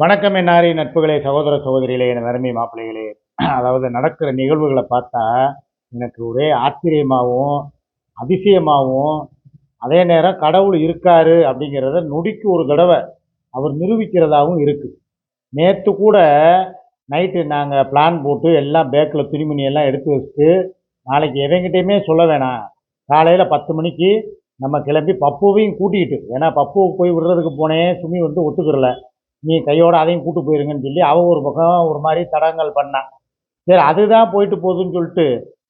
வணக்கம் என்னாரி நட்புகளே சகோதர சகோதரிகளே என அருமை மாப்பிள்ளைகளே. அதாவது நடக்கிற நிகழ்வுகளை பார்த்தா எனக்கு ஒரே ஆச்சரியமாகவும் அதிசயமாகவும் அதே நேரம் கடவுள் இருக்காரு அப்படிங்கிறத நொடிக்கு ஒரு தடவை அவர் நிரூபிக்கிறதாகவும் இருக்குது நேற்று கூட நைட்டு நாங்கள் பிளான் போட்டு எல்லாம் பேக்கில் துணிமணியெல்லாம் எடுத்து வச்சுட்டு நாளைக்கு எவங்கிட்டையுமே சொல்ல வேணாம். காலையில் பத்து மணிக்கு நம்ம கிளம்பி பப்புவையும் கூட்டிக்கிட்டு ஏன்னா பப்புவை போய் விடுறதுக்கு போனேன் சுமி வந்து ஒத்துக்கிறல. நீ கையோட அதையும் கூட்டு போயிருங்கன்னு சொல்லி அவள் ஒரு பக்கம் ஒரு மாதிரி தடங்கள் பண்ணான் சரி அதுதான் போயிட்டு போகுதுன்னு சொல்லிட்டு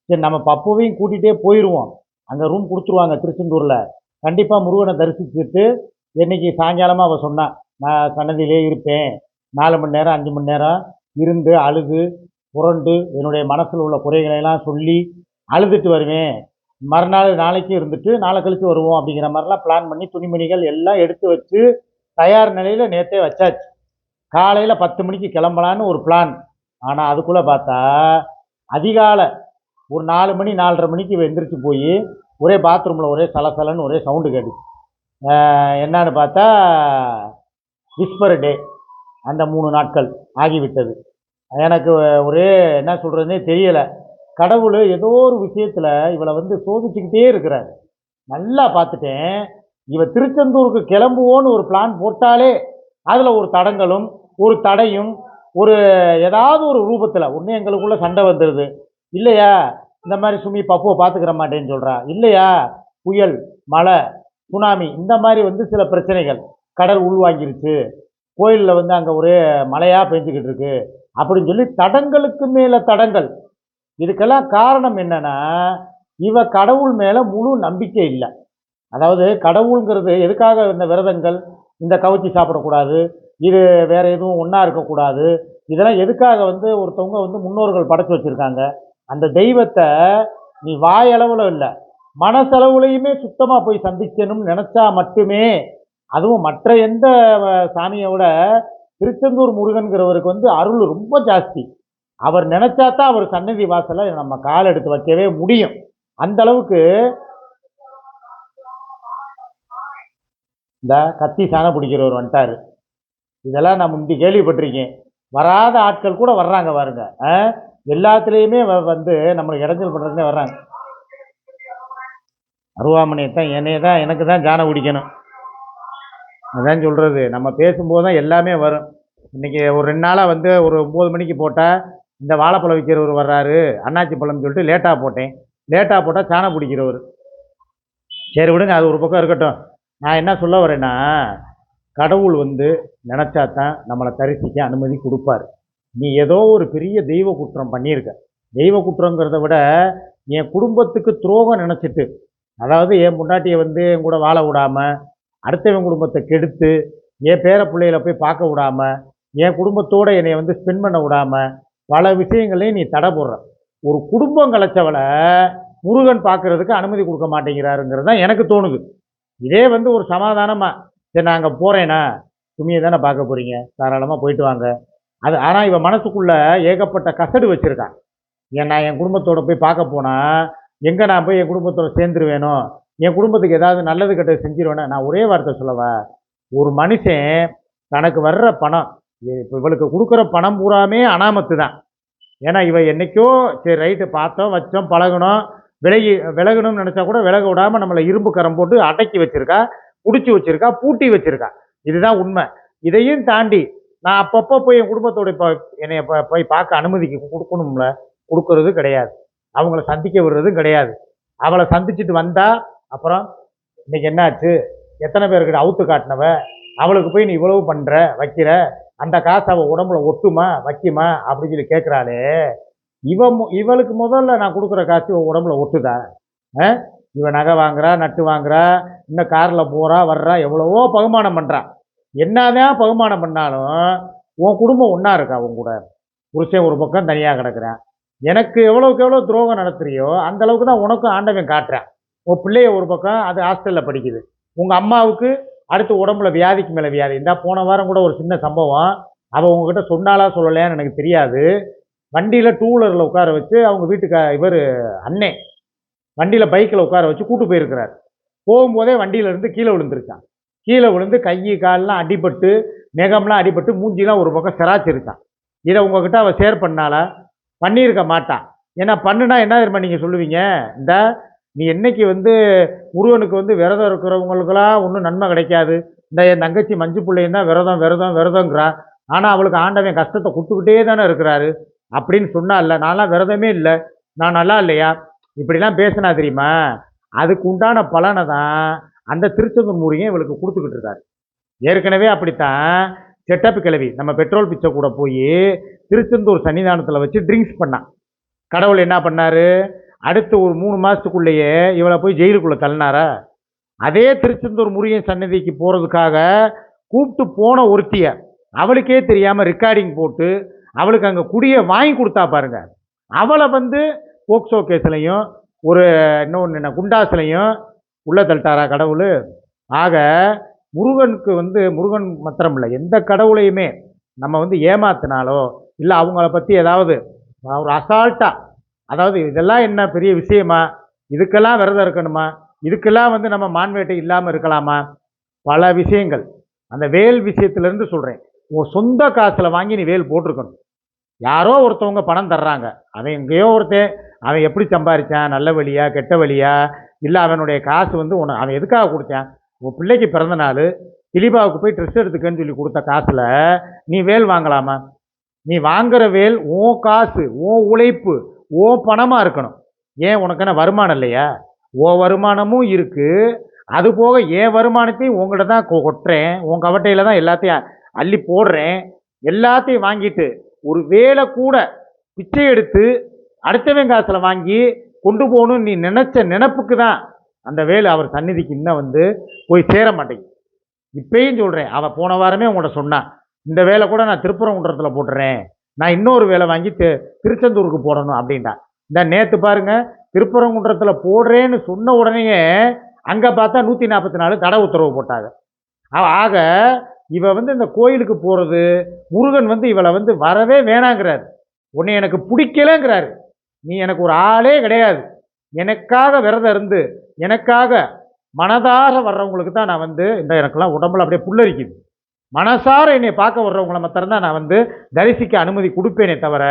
சரி நம்ம பப்புவையும் கூட்டிகிட்டே போயிடுவோம் அங்கே ரூம் கொடுத்துருவாங்க திருச்செந்தூரில். கண்டிப்பாக முருகனை தரிசிச்சுட்டு என்னைக்கு சாயங்காலமாக அவள் சொன்னான் நான் சன்னதியிலே இருப்பேன். நாலு மணி நேரம் அஞ்சு மணி நேரம் இருந்து அழுது புரண்டு என்னுடைய மனசில் உள்ள குறைகளை எல்லாம் சொல்லி அழுதுட்டு வருவேன். மறுநாள் நாளைக்கு இருந்துட்டு நாளை கழித்து வருவோம் அப்படிங்கிற மாதிரிலாம் பிளான் பண்ணி துணிமணிகள் எல்லாம் எடுத்து வச்சு தயார் நிலையில் நேற்றே வச்சாச்சு. காலையில் பத்து மணிக்கு கிளம்பலான்னு ஒரு பிளான் ஆனால் அதுக்குள்ளே பார்த்தா அதிகாலை ஒரு நாலு மணி நாலரை மணிக்கு எந்திரிச்சு போய் ஒரே பாத்ரூமில் ஒரே சலசலன்னு ஒரே சவுண்டு கேட்டுச்சு. என்னன்னு பார்த்தா விஸ்பர் டே அந்த மூணு நாட்கள் ஆகிவிட்டது. எனக்கு ஒரே என்ன சொல்கிறதுனே தெரியலை. கடவுள் ஏதோ ஒரு விஷயத்தில் இவளை வந்து சோதிச்சுக்கிட்டே இருக்கிறாரு. நல்லா பார்த்துட்டேன். இவ திருச்செந்தூருக்கு கிளம்புவோன்னு ஒரு பிளான் போட்டாலே அதில் ஒரு தடங்களும் ஒரு தடையும் ஒரு ஏதாவது ஒரு ரூபத்தில் ஒன்று எங்களுக்குள்ளே சண்டை வந்துடுது இல்லையா? இந்த மாதிரி சுமி பப்புவை பார்த்துக்கிற மாட்டேன்னு சொல்கிறா இல்லையா? புயல் மழை சுனாமி இந்த மாதிரி வந்து சில பிரச்சனைகள். கடல் உள்வாங்கிருச்சு. கோயிலில் வந்து அங்கே ஒரே மழையாக பெஞ்சிக்கிட்டு இருக்கு. அப்படின்னு சொல்லி தடங்களுக்கு மேலே தடங்கள். இதுக்கெல்லாம் காரணம் என்னென்னா இவ கடவுள் மேலே முழு நம்பிக்கை இல்லை. அதாவது கடவுளுங்கிறது எதுக்காக இந்த விரதங்கள் இந்த கவுச்சி சாப்பிடக்கூடாது இது வேறு எதுவும் ஒன்றா இருக்கக்கூடாது இதெல்லாம் எதுக்காக வந்து ஒருத்தவங்க வந்து முன்னோர்கள் படைச்சி வச்சுருக்காங்க? அந்த தெய்வத்தை நீ வாயளவில் இல்லை மனசளவுலையுமே சுத்தமாக போய் சந்திக்கணும்னு நினச்சா மட்டுமே அதுவும் மற்ற எந்த சாமியை விட திருச்செந்தூர் முருகன்கிறவருக்கு வந்து அருள் ரொம்ப ஜாஸ்தி. அவர் நினச்சா தான் அவர் சன்னதி வாசலை நம்ம கால் எடுத்து வைக்கவே முடியும். அந்த அளவுக்கு இந்த கத்தி சாணம் பிடிக்கிறவர் வந்துட்டாரு. இதெல்லாம் நான் முந்தி கேள்விப்பட்டிருக்கேன். வராத ஆட்கள் கூட வர்றாங்க பாருங்க. ஆ? எல்லாத்துலேயுமே வ- வந்து நம்மளுக்கு இடைஞ்சல் பண்ணுறதுனே வர்றாங்க. அருவாமனையை தான் என்னைய தான் எனக்கு தான் ஜானம் பிடிக்கணும் அதான் சொல்கிறது நம்ம பேசும்போது தான் எல்லாமே வரும். இன்றைக்கி ஒரு ரெண்டு நாளாக வந்து ஒரு ஒம்பது மணிக்கு போட்டால் இந்த வாழைப்பழம் விற்கிறவர் வர்றாரு. அண்ணாச்சி பழம்னு சொல்லிட்டு லேட்டாக போட்டேன். லேட்டாக போட்டால் சாணம் பிடிக்கிறவர். சரி விடுங்க அது ஒரு பக்கம் இருக்கட்டும். நான் என்ன சொல்ல வரேன்னா கடவுள் வந்து நினச்சா தான் நம்மளை தரிசிக்க அனுமதி கொடுப்பார். நீ ஏதோ ஒரு பெரிய தெய்வ குற்றம் பண்ணியிருக்க. தெய்வ குற்றங்கிறத விட என் குடும்பத்துக்கு துரோகம் நினச்சிட்டு அதாவது என் முன்னாட்டியை வந்து என் கூட வாழ விடாமல் அடுத்தவன் குடும்பத்தை கெடுத்து என் பேர பிள்ளைகளை போய் பார்க்க விடாமல் என் குடும்பத்தோடு என்னை வந்து ஸ்பெண்ட் பண்ண விடாமல் பல விஷயங்களையும் நீ தடை போடுற. ஒரு குடும்பம் கலைச்சவளை முருகன் பார்க்கறதுக்கு அனுமதி கொடுக்க மாட்டேங்கிறாருங்கிறது தான் எனக்கு தோணுது. இதே வந்து ஒரு சமாதானமாக சரி நான் அங்கே போகிறேன்னா துணியை தானே பார்க்க போகிறீங்க தாராளமாக போயிட்டு வாங்க. அது ஆனால் இவன் மனசுக்குள்ளே ஏகப்பட்ட கசடு வச்சுருக்கான். ஏன் நான் என் குடும்பத்தோடு போய் பார்க்க போனால் எங்கே நான் போய் என் குடும்பத்தோடு சேர்ந்துருவேனோ? என் குடும்பத்துக்கு ஏதாவது நல்லது கெட்டது செஞ்சிருவேனா? நான் ஒரே வார்த்தை சொல்லவா? ஒரு மனுஷன் தனக்கு வர்ற பணம் இப்போ இவளுக்கு கொடுக்குற பணம் பூராமே அனாமத்து தான் ஏன்னா இவன் என்னைக்கோ சரி ரைட்டு பார்த்தோம் வச்சோம் பழகணும் விலகி விலகணும்னு நினச்சா கூட விலக விடாமல் நம்மளை இரும்பு கரம் போட்டு அடக்கி வச்சுருக்கா பிடிச்சி வச்சுருக்கா பூட்டி வச்சுருக்கா. இதுதான் உண்மை. இதையும் தாண்டி நான் அப்பப்போ போய் என் குடும்பத்தோட இப்போ என்னை போய் பார்க்க அனுமதிக்கு கொடுக்கணும்ல கொடுக்கறது கிடையாது. அவங்கள சந்திக்க விடுறதும் கிடையாது. அவளை சந்திச்சுட்டு வந்தா அப்புறம் இன்னைக்கு என்னாச்சு? எத்தனை பேர்கிட்ட அவுத்து காட்டினவ? அவளுக்கு போய் நீ இவ்வளவு பண்ணுற வைக்கிற? அந்த காசு அவள் உடம்புல ஒட்டுமா வைக்குமா? அப்படின்னு சொல்லி கேட்குறாளே இவன் மு- இவளுக்கு முதல்ல நான் கொடுக்குற காசு உன் உடம்புல ஒட்டுதா? ஆ? இவ நகை வாங்குறா நட்டு வாங்குறா இன்னும் காரில் போகிறா வர்றா எவ்வளவோ பகுமானம் பண்ணுறான் என்னதான் பகுமானம் பண்ணாலும் உன் குடும்பம் ஒன்றா இருக்கா உன் கூட? புருஷன் ஒரு பக்கம் தனியாக கிடக்குறான். எனக்கு எவ்வளோக்கு எவ்வளோ துரோகம் நடத்துறியோ அந்த அளவுக்கு தான் உனக்கும் ஆண்டவன் காட்டுறேன். உன் பிள்ளைய ஒரு பக்கம் அது ஹாஸ்டலில் படிக்குது. உங்கள் அம்மாவுக்கு அடுத்து உடம்புல வியாதிக்கு மேலே வியாதி. இருந்தால் போன வாரம் கூட ஒரு சின்ன சம்பவம். அவள் உங்ககிட்ட சொன்னாலா சொல்லலையான்னு எனக்கு தெரியாது. வண்டியில் டூ வீலரில் உட்கார வச்சு அவங்க வீட்டுக்கு இவர் அண்ணே வண்டியில் பைக்கில் உட்கார வச்சு கூட்டு போயிருக்கிறார். போகும்போதே வண்டியிலேருந்து கீழே விழுந்துருக்கான். கீழே விழுந்து கை கால்லாம் அடிபட்டு நெகம்லாம் அடிபட்டு மூஞ்சிலாம் ஒரு பக்கம் சிராச்சிருக்கான் இதை உங்ககிட்ட அவள் ஷேர் பண்ணால பண்ணியிருக்க மாட்டான் ஏன்னா பண்ணுனா என்ன தெரியுமா நீங்கள் சொல்லுவீங்க? இந்த நீ என்னைக்கு வந்து முருகனுக்கு வந்து விரதம் இருக்கிறவங்களுக்கெல்லாம் ஒன்றும் நன்மை கிடைக்காது. இந்த என் தங்கச்சி மஞ்சு பிள்ளையும் தான் விரதம் விரதம் விரதங்கிறா. ஆனால் அவளுக்கு ஆண்டவன் கஷ்டத்தை கொடுத்துக்கிட்டே தானே இருக்கிறாரு. அப்படின்னு சொன்னால நான்லாம் விரதமே இல்லை. நான் நல்லா இல்லையா? இப்படிலாம் பேசினா தெரியுமா? அதுக்கு உண்டான பலனை தான் அந்த திருச்செந்தூர் மூலியம் இவளுக்கு கொடுத்துக்கிட்டு இருக்காரு. ஏற்கனவே அப்படித்தான் செட்டப் கிளவி நம்ம பெட்ரோல் பிச்சை கூட போய் திருச்செந்தூர் சன்னிதானத்தில் வச்சு ட்ரிங்க்ஸ் பண்ணான் கடவுள் என்ன பண்ணார்? அடுத்து ஒரு மூணு மாதத்துக்குள்ளேயே இவளை போய் ஜெயிலுக்குள்ளே தள்ளினாரா? அதே திருச்செந்தூர் முருகன் சன்னதிக்கு போகிறதுக்காக கூப்பிட்டு போன ஒருத்திய அவளுக்கே தெரியாமல் ரெக்கார்டிங் போட்டு அவளுக்கு அங்கே குடியை வாங்கி கொடுத்தா பாருங்க. அவளை வந்து போக்சோ கேஸ்லையும் ஒரு இன்னொன்று என்ன குண்டாஸ்லையும் உள்ள தள்ளிட்டாரா கடவுள்? ஆக முருகனுக்கு வந்து முருகன் மாத்திரம் இல்லை எந்த கடவுளையுமே நம்ம வந்து ஏமாத்தினாலோ இல்லை அவங்கள பற்றி ஏதாவது ஒரு அசால்ட்டாக அதாவது இதெல்லாம் என்ன பெரிய விஷயமா? இதுக்கெல்லாம் விரதம் இருக்கணுமா? இதுக்கெல்லாம் வந்து நம்ம மான்வேட்டை இல்லாமல் இருக்கலாமா? பல விஷயங்கள். அந்த வேல் விஷயத்துலேருந்து சொல்கிறேன் உன் சொந்த காசில் வாங்கி நீ வேல் போட்டிருக்கணும். யாரோ ஒருத்தவங்க பணம் தர்றாங்க. அவன் எங்கேயோ ஒருத்தன் அவன் எப்படி சம்பாரிச்சான்? நல்ல வழியா கெட்ட வழியா? இல்லை அவனுடைய காசு வந்து உன அவன் எதுக்காக கொடுத்தான்? உன் பிள்ளைக்கு பிறந்த நாள் திலீபாவுக்கு போய் ட்ரெஸ் எடுத்துக்கன்னு சொல்லி கொடுத்த காசில் நீ வேல் வாங்கலாமா? நீ வாங்குற வேல் உன் காசு உன் உழைப்பு ஓ பணமாக இருக்கணும். ஏன் உனக்கான வருமானம் இல்லையா? ஓ வருமானமும் இருக்குது அது போக என் வருமானத்தையும் உங்கள்கிட்ட தான் கொ- கொட்டுறேன். உன் கவட்டையில் தான் எல்லாத்தையும் அள்ளி போடுறேன். எல்லாத்தையும் வாங்கிட்டு ஒரு வேலை கூட பிச்சை எடுத்து அடுத்தவன் காசில் வாங்கி கொண்டு போகணும்னு நீ நினச்ச நினப்புக்கு தான் அந்த வேலை அவர் சந்நிதிக்கு இன்னும் வந்து போய் சேர மாட்டேங்குது. இப்பயும் சொல்கிறேன் அவள் போன வாரமே உங்கள்கிட்ட சொன்னான் இந்த வேலை கூட நான் திருப்பரங்குன்றத்தில் போட்டுறேன் நான் இன்னொரு வேலை வாங்கி தி திருச்செந்தூருக்கு போடணும் அப்படின்ட்டா. இந்த நேற்று பாருங்க திருப்பரங்குன்றத்தில் போடுறேன்னு சொன்ன உடனேயே அங்கே பார்த்தா நூற்றி நாற்பத்தி நாலு தடை உத்தரவு போட்டாங்க. ஆக இவள் வந்து இந்த கோயிலுக்கு போகிறது முருகன் வந்து இவளை வந்து வரவே வேணாங்கிறாரு. உன்னை எனக்கு பிடிக்கலங்கிறாரு. நீ எனக்கு ஒரு ஆளே கிடையாது. எனக்காக விரதம் இருந்து எனக்காக மனதார வர்றவங்களுக்கு தான் நான் வந்து இந்த எனக்கெல்லாம் உடம்புல அப்படியே புல்லரிக்குது. மனசார என்னை பார்க்க வர்றவங்கள மாத்திரம் தான் நான் வந்து தரிசிக்க அனுமதி கொடுப்பேனே தவிர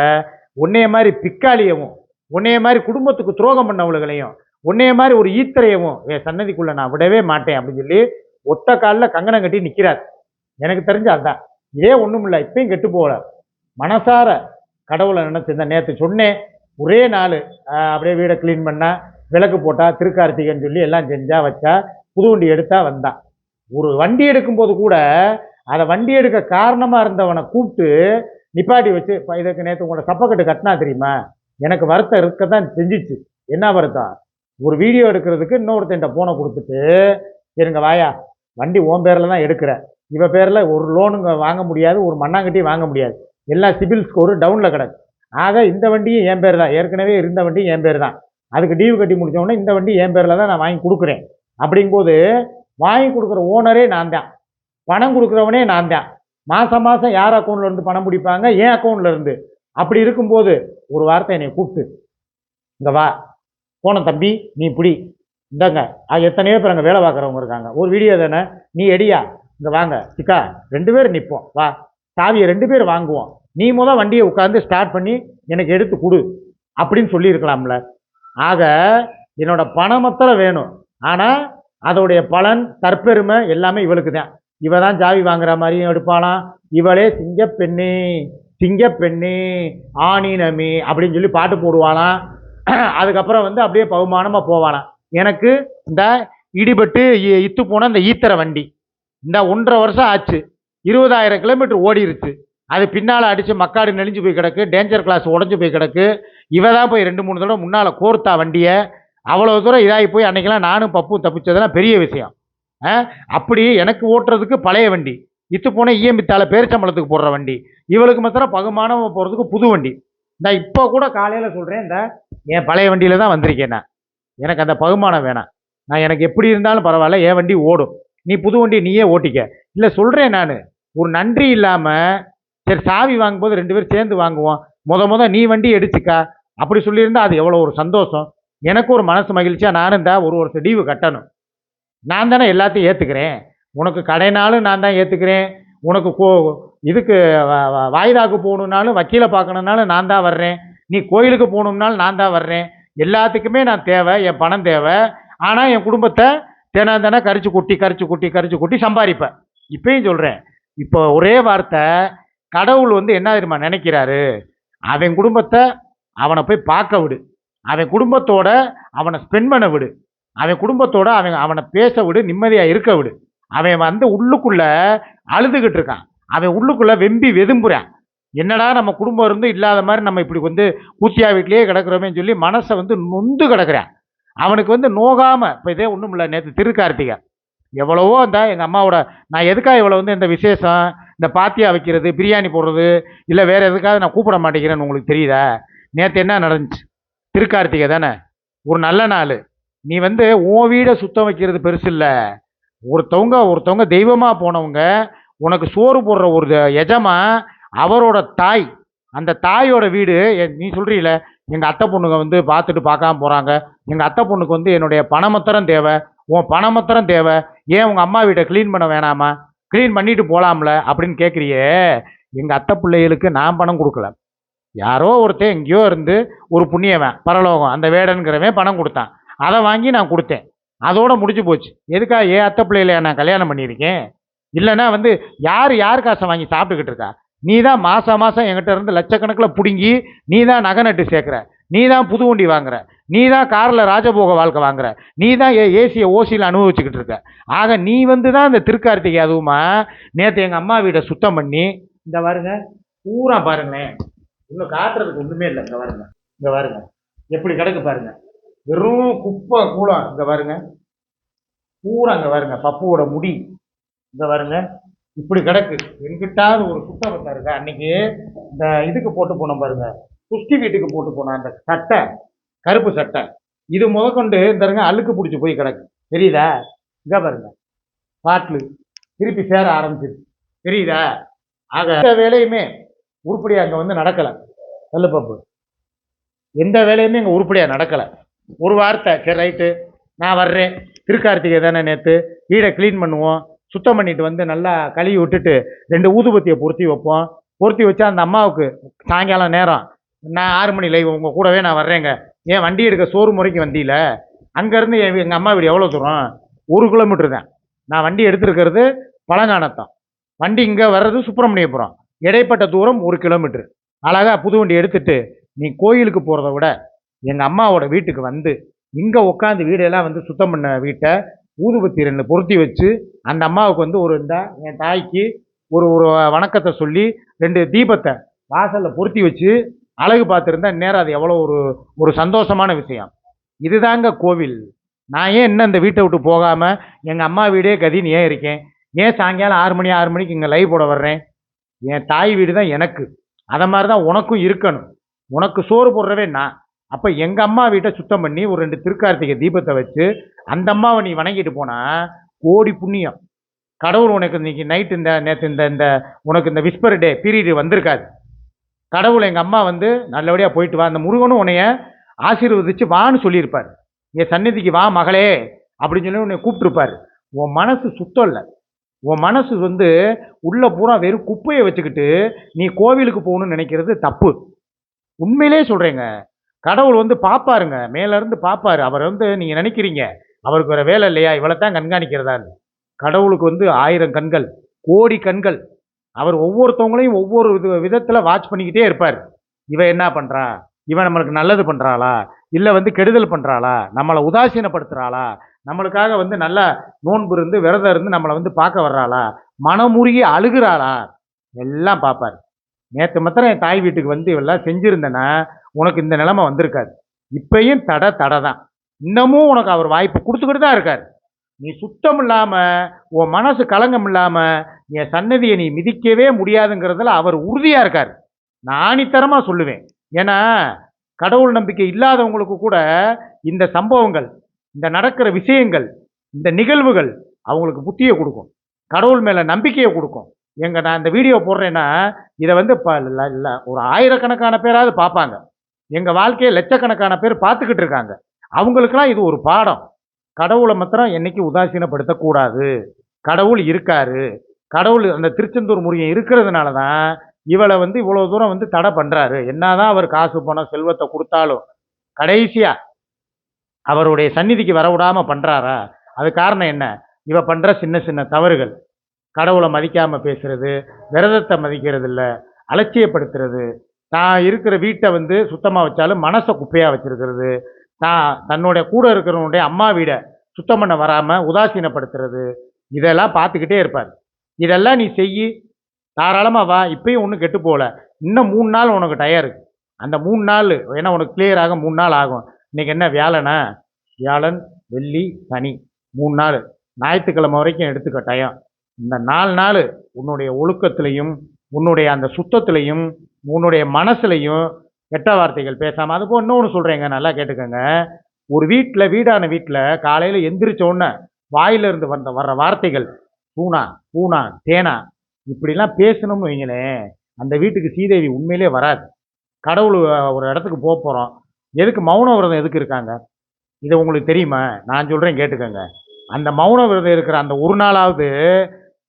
உன்னைய மாதிரி பிக்காளியவும் உன்னைய மாதிரி குடும்பத்துக்கு துரோகம் பண்ணவளுகளையும் உன்னைய மாதிரி ஒரு ஈத்தரையவும் என் சன்னதிக்குள்ளே நான் விடவே மாட்டேன் அப்படின்னு சொல்லி ஒத்த காலில் கங்கணம் கட்டி நிற்கிறார் எனக்கு தெரிஞ்ச அதுதான் இதே ஒன்றும் இல்லை இப்பயும் கெட்டு போகல. மனசார கடவுளை நினச்சிருந்தேன் நேற்று சொன்னேன் ஒரே நாள் அப்படியே வீடை க்ளீன் பண்ணால் விளக்கு போட்டால் திருக்கார்த்திகைன்னு சொல்லி எல்லாம் செஞ்சா வச்சா புது வண்டி எடுத்தா வந்தான். ஒரு வண்டி எடுக்கும்போது கூட அதை வண்டி எடுக்க காரணமாக இருந்தவனை கூப்பிட்டு நிப்பாட்டி வச்சு இப்போ இதுக்கு நேற்று உங்களோட சப்பக்கட்டு கட்டினா தெரியுமா? எனக்கு வருத்தம் இருக்க தான் செஞ்சிச்சு. என்ன வருத்தம்? ஒரு வீடியோ எடுக்கிறதுக்கு இன்னொருத்தன்ட்ட போனை கொடுத்துட்டு இருங்க வாயா வண்டி ஓம்பேரில் பேரில் தான் எடுக்கிறேன். இவ பேரில் ஒரு லோனுங்க வாங்க முடியாது ஒரு மண்ணாங்கட்டியும் வாங்க முடியாது. எல்லா சிபில் ஸ்கோரும் டவுனில் கிடக்கு. ஆக இந்த வண்டியும் என் பேர் தான். ஏற்கனவே இருந்த வண்டியும் என் பேர் தான். அதுக்கு டியூ கட்டி முடிச்ச இந்த வண்டி என் பேரில் தான் நான் வாங்கி கொடுக்குறேன். அப்படிங்கும்போது வாங்கி கொடுக்குற ஓனரே நான் தான். பணம் கொடுக்குறவனே நான் தான். மாதம் மாதம் யார் அக்கௌண்ட்லேருந்து பணம் பிடிப்பாங்க? என் அக்கௌண்ட்லேருந்து அப்படி இருக்கும்போது ஒரு வார்த்தை என்னை கூப்பிட்டு இங்கே வா. போன தம்பி. நீ பிடி. இந்தாங்க. எத்தனையோ பேர் அங்கே வேலை பார்க்குறவங்க இருக்காங்க. ஒரு வீடியோ தானே. நீ எடியா இங்கே வாங்க சிக்கா ரெண்டு பேர் நிற்போம் வா. சாவியை ரெண்டு பேர் வாங்குவோம். நீ முத வண்டியை உட்காந்து ஸ்டார்ட் பண்ணி எனக்கு எடுத்து கொடு அப்படின்னு சொல்லியிருக்கலாம்ல. ஆக என்னோட பணம் அத்தனை வேணும். ஆனால் அதோடைய பலன் தற்பெருமை எல்லாமே இவளுக்கு தான். இவ தான் ஜாவி வாங்குற மாதிரியும் எடுப்பாளாம். இவளே சிங்கப்பெண்ணு சிங்கப்பெண்ணு ஆணினமி அப்படின்னு சொல்லி பாட்டு போடுவாளாம். அதுக்கப்புறம் வந்து அப்படியே பகுமானமாக போவாளாம். எனக்கு இந்த இடிபட்டு இ- இத்து போன இந்த ஈத்தர வண்டி. இந்த ஒன்றரை வருஷம் ஆச்சு. இருபதாயிரம் கிலோமீட்டர் ஓடிருச்சு. அது பின்னால் அடித்து மக்காடு நெளிஞ்சு போய் கிடக்கு டேஞ்சர் கிளாஸ் உடஞ்சி போய் கிடக்கு. இவ தான் போய் ரெண்டு மூணு தடவை முன்னால் கோர்த்தா வண்டியை. அவ்வளோ தூரம் இதாகி போய் அன்றைக்கெல்லாம் நானும் பப்பும் தப்பிச்சதெல்லாம் பெரிய விஷயம். ஆ? அப்படி எனக்கு ஓட்டுறதுக்கு பழைய வண்டி. இத்து போனால் இஎம்பித்தால பேரிச்சம்பளத்துக்கு போடுற வண்டி. இவளுக்கு மாத்திரம் பகுமானம் போகிறதுக்கு புது வண்டி. நான் இப்போ கூட காலையில் சொல்கிறேன் இந்த என் பழைய வண்டியில் தான் வந்திருக்கேன் நான். எனக்கு அந்த பகுமானம் வேணாம். நான் எனக்கு எப்படி இருந்தாலும் பரவாயில்ல என் வண்டி ஓடும். நீ புது வண்டி நீயே ஓட்டிக்க. இல்லை சொல்கிறேன் நான். ஒரு நன்றி இல்லாமல் சரி சாவி வாங்கும்போது ரெண்டு பேரும் சேர்ந்து வாங்குவோம். முத முத நீ வண்டி எடுத்துக்கா. அப்படி சொல்லியிருந்தா அது எவ்வளோ ஒரு சந்தோஷம். எனக்கு ஒரு மனசு மகிழ்ச்சியாக நானும் தான் ஒரு வருஷம் லீவு கட்டணும். நான் தானே எல்லாத்தையும் ஏற்றுக்கிறேன் உனக்கு கடைனாலும் நான் தான் ஏற்றுக்கிறேன் உனக்கு கோ இதுக்கு வாய்தாக்கு போகணுன்னாலும் வக்கீலை பார்க்கணுன்னாலும் நான் தான் வர்றேன். நீ கோயிலுக்கு போகணும்னாலும் நான் தான் வர்றேன். எல்லாத்துக்குமே நான் தேவை என் பணம் தேவை. ஆனால் என் குடும்பத்தை தினம் தினம் கரிச்சு குட்டி கரிச்சு குட்டி கரிச்சு குட்டி சம்பாதிப்பேன். இப்பயும் சொல்கிறேன் இப்போ ஒரே வார்த்தை கடவுள் வந்து என்ன தெரியுமா நினைக்கிறாரு? அவன் குடும்பத்தை அவனை போய் பார்க்க விடு. அவன் குடும்பத்தோட அவனை ஸ்பெண்ட் பண்ண விடு. அவன் குடும்பத்தோட அவன் அவனை பேச விடு நிம்மதியாக இருக்க விடு. அவன் வந்து உள்ளுக்குள்ளே அழுதுகிட்டு இருக்கான். அவன் உள்ளுக்குள்ளே வெம்பி வெதும்புறான். என்னடா நம்ம குடும்பம் இருந்து இல்லாத மாதிரி நம்ம இப்படி வந்து கூத்தியா வீட்லேயே கிடக்குறோமேன்னு சொல்லி மனசை வந்து நொந்து கிடக்குறான். அவனுக்கு வந்து நோகாமல் இப்போ இதே ஒன்றும் இல்லை நேற்று திருக்கார்த்திகை. எவ்வளவோ அந்த எங்கள் அம்மாவோட நான் எதுக்காக இவ்வளோ வந்து இந்த விசேஷம் இந்த பாத்தியா வைக்கிறது பிரியாணி போடுறது இல்லை வேறு எதுக்காக நான் கூப்பிட மாட்டேங்கிறேன்னு உங்களுக்கு தெரியுதா? நேற்று என்ன நடந்துச்சு? திருக்கார்த்திகை தானே? ஒரு நல்ல நாள். நீ வந்து உன் வீடை சுத்தம் வைக்கிறது பெருசு இல்லை. ஒருத்தவங்க ஒருத்தவங்க தெய்வமாக போனவங்க உனக்கு சோறு போடுற ஒரு எஜமா அவரோட தாய் அந்த தாயோட வீடு நீ சொல்றீல எங்கள் அத்தை பொண்ணுங்க வந்து பார்த்துட்டு பார்க்காம போகிறாங்க எங்கள் அத்தை பொண்ணுக்கு வந்து என்னுடைய பணமத்திரம் தேவை. உன் பணமத்திரம் தேவை. ஏன் உங்கள் அம்மா வீட்டை க்ளீன் பண்ண வேணாமா? க்ளீன் பண்ணிட்டு போகலாம்ல அப்படின்னு கேட்குறியே எங்கள் அத்தை பிள்ளைகளுக்கு நான் பணம் கொடுக்கல. யாரோ ஒருத்தன் எங்கேயோ இருந்து ஒரு புண்ணியவன் பரலோகம் அந்த வேடனுங்கிறவன் பணம் கொடுத்தான். அதை வாங்கி நான் கொடுத்தேன். அதோட முடிஞ்சு போச்சு. எதுக்காக ஏன் அத்தை பிள்ளைகளை நான் கல்யாணம் பண்ணியிருக்கேன்? இல்லைன்னா வந்து யார் யார் காசை வாங்கி சாப்பிட்டுக்கிட்டு இருக்கா? நீ தான் மாதம் மாதம் என்கிட்ட இருந்து லட்சக்கணக்கில் பிடுங்கி நீ தான் நகை நட்டு சேர்க்குற நீ தான் புது வண்டி வாங்குற நீ தான் காரில் ராஜபோக வாழ்க்கை வாங்குற நீ தான் ஏ ஏசியை ஓசியில் அனுபவிச்சுக்கிட்டு இருக்க. ஆக நீ வந்து தான் இந்த திருக்கார்த்திகை அதுவுமா? நேற்று எங்கள் அம்மா வீட்டை சுத்தம் பண்ணி இந்த பாருங்க பூரா பாருங்களேன். இன்னும் காட்டுறதுக்கு ஒன்றுமே இல்லை இங்கே பாருங்க இங்கே பாருங்க. எப்படி கிடக்கு பாருங்க. வெறும் குப்பை கூலம் இங்கே பாருங்க. பூரா இங்கே பாருங்க பப்புவோட முடி. இங்கே பாருங்க. இப்படி கிடக்கு. எங்கிட்டாவது ஒரு சுத்தபத்தம் இருக்கா அன்னைக்கு இந்த இதுக்கு போட்டு போனோம் பாருங்க குஷ்டி வீட்டுக்கு போட்டு போனோம் அந்த சட்டை கருப்பு சட்டை இது முதற்கொண்டு இந்த இருங்க அழுக்கு பிடிச்சி போய் கிடக்கு. தெரியுதா? இங்க பாருங்க பாட்டில் திருப்பி சேர ஆரம்பிச்சிருச்சு. தெரியுதா? ஆக எந்த வேலையுமே உருப்படியாக அங்கே வந்து நடக்கலை. கல்லுப்பப்பு எந்த வேலையுமே இங்கே உருப்படியாக நடக்கலை. ஒரு வார்த்தை சரி ரைட்டு நான் வர்றேன். திருக்கார்த்திகை தானே நேற்று வீடை க்ளீன் பண்ணுவோம். சுத்தம் பண்ணிட்டு வந்து நல்லா கழுவி விட்டுட்டு ரெண்டு ஊதுபத்தியை பொருத்தி வைப்போம். பொருத்தி வச்சா அந்த அம்மாவுக்கு சாயங்காலம் நேரம். நான் ஆறு மணி லைவ் உங்கள் கூடவே நான் வர்றேங்க. ஏன் வண்டி எடுக்க சோறு முறைக்கு வண்டியில் அங்கேருந்து எங்கள் அம்மா வீடு எவ்வளோ தூரம்? ஒரு கிலோமீட்டர் தான். நான் வண்டி எடுத்துருக்கிறது பழங்கானத்தம். வண்டி இங்கே வர்றது சுப்பிரமணியபுரம். இடைப்பட்ட தூரம் ஒரு கிலோமீட்டர் அழகா புது வண்டி எடுத்துட்டு நீ கோயிலுக்கு போகிறத விட எங்கள் அம்மாவோட வீட்டுக்கு வந்து இங்கே உட்காந்து வீடெல்லாம் வந்து சுத்தம் பண்ண வீட்டை ஊதுபத்தி ரெண்டு பொருத்தி வச்சு அந்த அம்மாவுக்கு வந்து ஒரு இந்த என் தாய்க்கு ஒரு ஒரு வணக்கத்தை சொல்லி ரெண்டு தீபத்தை வாசலில் பொருத்தி வச்சு அழகு பார்த்துருந்தா நேரம் அது எவ்வளோ ஒரு ஒரு சந்தோஷமான விஷயம். இதுதாங்க கோவில். நான் ஏன் இன்னும் இந்த வீட்டை விட்டு போகாமல் எங்கள் அம்மா வீடே கதின்னு ஏன் இருக்கேன்? ஏன் சாயங்காலம் ஆறு மணி ஆறு மணிக்கு இங்கே லைவ் போட வர்றேன்? என் தாய் வீடு தான் எனக்கு. அதை மாதிரி தான் உனக்கும் இருக்கணும். உனக்கு சோறு போடுறவே நான். அப்போ எங்கள் அம்மா வீட்டை சுத்தம் பண்ணி ஒரு ரெண்டு திருக்கார்த்திகை தீபத்தை வச்சு அந்த அம்மாவை நீ வணங்கிட்டு போனா கோடி புண்ணியம். கடவுள் உனக்கு இன்னைக்கு நைட் இந்த நேற்று இந்த இந்த உனக்கு இந்த விஸ்பர் டே பீரியடு வந்திருக்காது. கடவுள் எங்கள் அம்மா வந்து நல்லபடியாக போயிட்டு வா. அந்த முருகனும் உன்னைய ஆசீர்வதிச்சு வான்னு சொல்லியிருப்பார். என் சந்நிதிக்கு வா மகளே அப்படின்னு சொல்லி உன்னை கூப்பிட்டுருப்பார். உன் மனசு சுத்தம் இல்லை. உன் மனசு வந்து உள்ளே பூரா வெறும் குப்பையை வச்சுக்கிட்டு நீ கோவிலுக்கு போகணும்னு நினைக்கிறது தப்பு. உண்மையிலே சொல்கிறேங்க கடவுள் வந்து பார்ப்பாருங்க மேலேருந்து பார்ப்பாரு அவர் வந்து நீங்கள் நினைக்கிறீங்க. அவருக்கு வேற வேலை இல்லையா? இவளை தான் கண்காணிக்கிறதான்னு கடவுளுக்கு வந்து ஆயிரம் கண்கள் கோடி கண்கள். அவர் ஒவ்வொருத்தவங்களையும் ஒவ்வொரு வித விதத்தில் வாட்ச் பண்ணிக்கிட்டே இருப்பார். இவன் என்ன பண்ணுறா இவன் நம்மளுக்கு நல்லது பண்ணுறாளா இல்லை வந்து கெடுதல் பண்ணுறாளா நம்மளை உதாசீனப்படுத்துகிறாளா நம்மளுக்காக வந்து நல்லா நோன்பு இருந்து விரதம் இருந்து நம்மளை வந்து பார்க்க வர்றாளா? மனமுருகி அழுகிறாளா? எல்லாம் பார்ப்பார். நேற்று மாத்திரம் என் தாய் வீட்டுக்கு வந்து இவெல்லாம் செஞ்சுருந்தேன்னா உனக்கு இந்த நிலைமை வந்திருக்காது. இப்பயும் தடை தடை தான் இன்னமும் உனக்கு அவர் வாய்ப்பு கொடுத்துக்கிட்டு தான் இருக்கார். நீ சுத்தம் இல்லாமல் உன் மனசு கலங்கம் இல்லாமல் என் சன்னதியை நீ மிதிக்கவே முடியாதுங்கிறதுல அவர் உறுதியாக இருக்கார். நான் ஆணித்தரமாக சொல்லுவேன். ஏன்னா கடவுள் நம்பிக்கை இல்லாதவங்களுக்கு கூட இந்த சம்பவங்கள் இந்த நடக்கிற விஷயங்கள் இந்த நிகழ்வுகள் அவங்களுக்கு புத்தியை கொடுக்கும். கடவுள் மேலே நம்பிக்கையை கொடுக்கும். எங்கள் நான் இந்த வீடியோ போடுறேன்னா இதை வந்து இப்போ இல்லை ஒரு ஆயிரக்கணக்கான பேராவது பார்ப்பாங்க. எங்கள் வாழ்க்கையை லட்சக்கணக்கான பேர் பார்த்துக்கிட்டு இருக்காங்க. அவங்களுக்கெல்லாம் இது ஒரு பாடம். கடவுளை மாத்திரம் என்றைக்கு உதாசீனப்படுத்தக்கூடாது. கடவுள் இருக்காரு. கடவுள் அந்த திருச்செந்தூர் முருகன் இருக்கிறதுனால தான் இவளை வந்து இவ்வளோ தூரம் வந்து தடை பண்ணுறாரு என்னதான் அவர் காசு பணம் செல்வத்தை கொடுத்தாலும் கடைசியாக அவருடைய சந்நிதிக்கு வரவிடாமல் பண்ணுறாரா அது காரணம் என்ன? இவ பண்ணுற சின்ன சின்ன தவறுகள். கடவுளை மதிக்காமல் பேசுறது விரதத்தை மதிக்கிறது இல்லை அலட்சியப்படுத்துறது தான் இருக்கிற வீட்டை வந்து சுத்தமாக வச்சாலும் மனசை குப்பையாக வச்சுருக்கிறது தான் தன்னுடைய கூட இருக்கிறவனுடைய அம்மா வீடை சுத்தம் பண்ண வராமல் உதாசீனப்படுத்துறது. இதெல்லாம் பார்த்துக்கிட்டே இருப்பார். இதெல்லாம் நீ செய் தாராளமாக வா இப்பயும் ஒன்றும் கெட்டு போகல. இன்னும் மூணு நாள் உனக்கு டயர் அந்த மூணு நாள் ஏன்னா உனக்கு கிளியர் ஆக மூணு நாள் ஆகும். இன்னைக்கு என்ன வியாழனா? வியாழன் வெள்ளி சனி. மூணு நாள். ஞாயிற்றுக்கிழமை வரைக்கும் எடுத்துக்க டயம் இந்த நாலு நாள் உன்னுடைய ஒழுக்கத்திலையும் உன்னுடைய அந்த சுத்தத்திலையும் உன்னுடைய மனசுலையும் கெட்ட வார்த்தைகள் பேசாமல் அதுக்கு இன்னொன்று சொல்கிறேங்க நல்லா கேட்டுக்கோங்க. ஒரு வீட்டில் வீடான வீட்டில் காலையில் எந்திரிச்சோன்னே உடனே வாயிலிருந்து வந்த வர்ற வார்த்தைகள் பூனா பூனா தேனா இப்படிலாம் பேசணும்னு வைங்களேன் அந்த வீட்டுக்கு சீதேவி உண்மையிலே வராது. கடவுள் ஒரு இடத்துக்கு போக போகிறோம் எதுக்கு மௌன விரதம் எதுக்கு இருக்காங்க? இதை உங்களுக்கு தெரியுமா? நான் சொல்கிறேன் கேட்டுக்கோங்க. அந்த மௌன விரதம் இருக்கிற அந்த ஒரு நாளாவது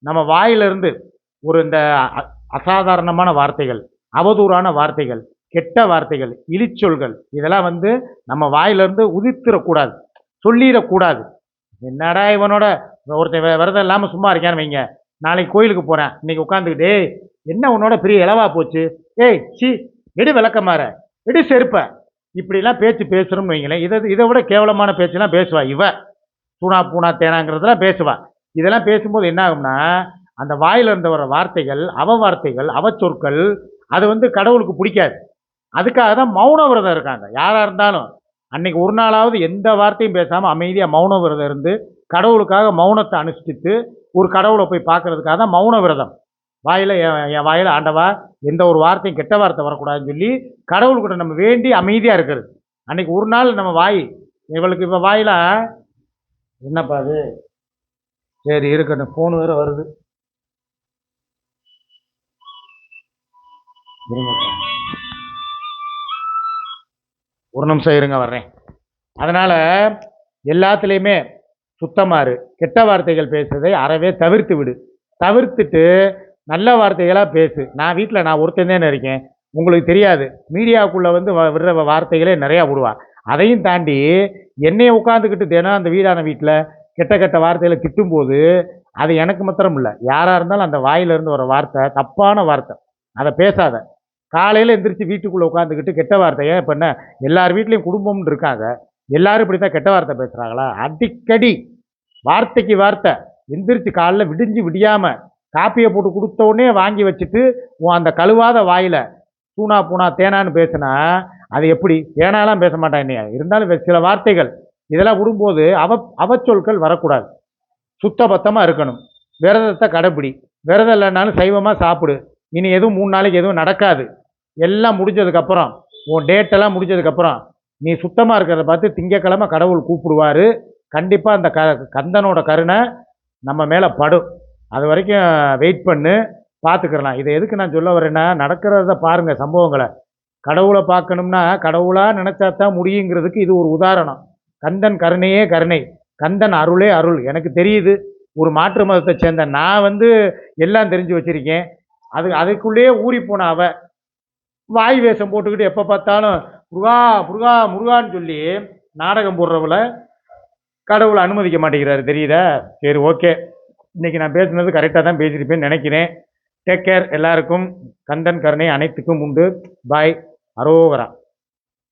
நம்ம வாயிலிருந்து ஒரு இந்த அசாதாரணமான வார்த்தைகள் அவதூறான வார்த்தைகள் கெட்ட வார்த்தைகள் இழிச்சொல்கள் இதெல்லாம் வந்து நம்ம வாயிலிருந்து உதிர்த்திடக்கூடாது சொல்லிடக்கூடாது. என்னடா இவனோட ஒருத்தன் வி- விரதம் இல்லாமல் சும்மா இருக்கான்னு வைங்க. நாளைக்கு கோயிலுக்கு போகிறேன் இன்னைக்கு உட்காந்துக்கிட்டு "ஏய், என்ன உன்னோட பெரிய இளவா போச்சு? ஏய் சி எடு விளக்கமாற எடு செருப்ப. இப்படிலாம் பேச்சு பேசுகிறோம்னு வைங்களேன். இதை இதை விட கேவலமான பேச்செல்லாம் பேசுவா இவ. சூனா பூனா தேனாங்கிறதுலாம் பேசுவா. இதெல்லாம் பேசும்போது என்ன ஆகும்னா அந்த வாயில் இருந்த வர வார்த்தைகள் அவ வார்த்தைகள் அவ சொற்கள் அது வந்து கடவுளுக்கு பிடிக்காது. அதுக்காக தான் மௌன விரதம் இருக்காங்க. யாராக இருந்தாலும் அன்னைக்கு ஒரு நாளாவது எந்த வார்த்தையும் பேசாமல் அமைதியாக மௌன விரதம் இருந்து கடவுளுக்காக மௌனத்தை அனுஷ்டித்து ஒரு கடவுளை போய் பார்க்கறதுக்காக தான் மௌன விரதம். வாயில் என் என் வாயில் ஆண்டவா எந்த ஒரு வார்த்தையும் கெட்ட வார்த்தை வரக்கூடாதுன்னு சொல்லி கடவுள்கிட்ட நம்ம வேண்டி அமைதியாக இருக்கிறது. அன்னைக்கு ஒரு நாள் நம்ம வாய் இவளுக்கு இப்போ வாயில என்னப்பா அது? சரி இருக்கட்டும் ஃபோன் வேறு வருது. இருங்கப்பா. ஒரு நிமிஷம் இருங்க வர்றேன். அதனால் எல்லாத்துலேயுமே சுத்தமாறு கெட்ட வார்த்தைகள் பேசுறதை அறவே தவிர்த்து விடு. தவிர்த்துட்டு நல்ல வார்த்தைகளாக பேசு. நான் வீட்டில் நான் ஒருத்தன் இருக்கேன். உங்களுக்கு தெரியாது. மீடியாவுக்குள்ளே வந்து வ- விடுற வார்த்தைகளே நிறையா விடுவா. அதையும் தாண்டி என்னையை உட்காந்துக்கிட்டு தினம் அந்த வீடான வீட்டில் கெட்ட கெட்ட வார்த்தைகளை திட்டும்போது அது எனக்கு மாத்திரம் இல்லை. யாராக இருந்தாலும் அந்த வாயிலிருந்து வர வார்த்தை தப்பான வார்த்தை. அதை பேசாத. காலையில் எந்திரிச்சு வீட்டுக்குள்ளே உட்காந்துக்கிட்டு கெட்ட வார்த்தையை இப்போ என்ன? எல்லார் வீட்லேயும் குடும்பம்னு இருக்காங்க. எல்லாரும் இப்படி தான் கெட்ட வார்த்தை பேசுகிறாங்களா அடிக்கடி வார்த்தைக்கு வார்த்தை. எந்திரிச்சு காலைல விடிஞ்சு விடியாமல் காப்பியை போட்டு கொடுத்தோடனே வாங்கி வச்சுட்டு உன் அந்த கழுவாத வாயில் சூனா பூனா தேனான்னு பேசுனா அது எப்படி? தேனாலாம் பேச மாட்டான் என்னைய. இருந்தாலும் சில வார்த்தைகள் இதெல்லாம் விடும்போது அவ அவச்சொற்கள் வரக்கூடாது. சுத்தபத்தமாக இருக்கணும். விரதத்தை கடைப்பிடி விரதம் இல்லைனாலும் சைவமாக சாப்பிடு. இனி எதுவும் மூணு நாளைக்கு எதுவும் நடக்காது. எல்லாம் முடிஞ்சதுக்கப்புறம் உன் டேட்டெல்லாம் முடிஞ்சதுக்கப்புறம் நீ சுத்தமாக இருக்கிறத பார்த்து திங்கக்கிழமை கடவுள் கூப்பிடுவார். கண்டிப்பாக அந்த க கந்தனோட கருணை நம்ம மேலே படும். அது வரைக்கும் வெயிட் பண்ணு பார்த்துக்கிறலாம் இதை எதுக்கு நான் சொல்ல வரேன்னா நடக்கிறத பாருங்கள் சம்பவங்களை. கடவுளை பார்க்கணும்னா கடவுளாக நினச்சா தான் முடியுங்கிறதுக்கு இது ஒரு உதாரணம். கந்தன் கருணையே கருணை. கந்தன் அருளே அருள். எனக்கு தெரியுது ஒரு மாற்று மதத்தை சேர்ந்த நான் வந்து எல்லாம் தெரிஞ்சு வச்சுருக்கேன். அது அதுக்குள்ளேயே ஊறி போன அவள் வாய் வேஷம் போட்டுக்கிட்டு எப்போ பார்த்தாலும் முருகா முருகா முருகான்னு சொல்லி நாடகம் போடுறவள கடவுளை அனுமதிக்க மாட்டேங்கிறாரு. தெரியுதா? சரி ஓகே. இன்னைக்கு நான் பேசுனது கரெக்டாக தான் பேசியிருப்பேன்னு நினைக்கிறேன். டேக் கேர் எல்லாருக்கும். கந்தன் கருணை அனைத்துக்கும் உண்டு. பாய் அரோகரா.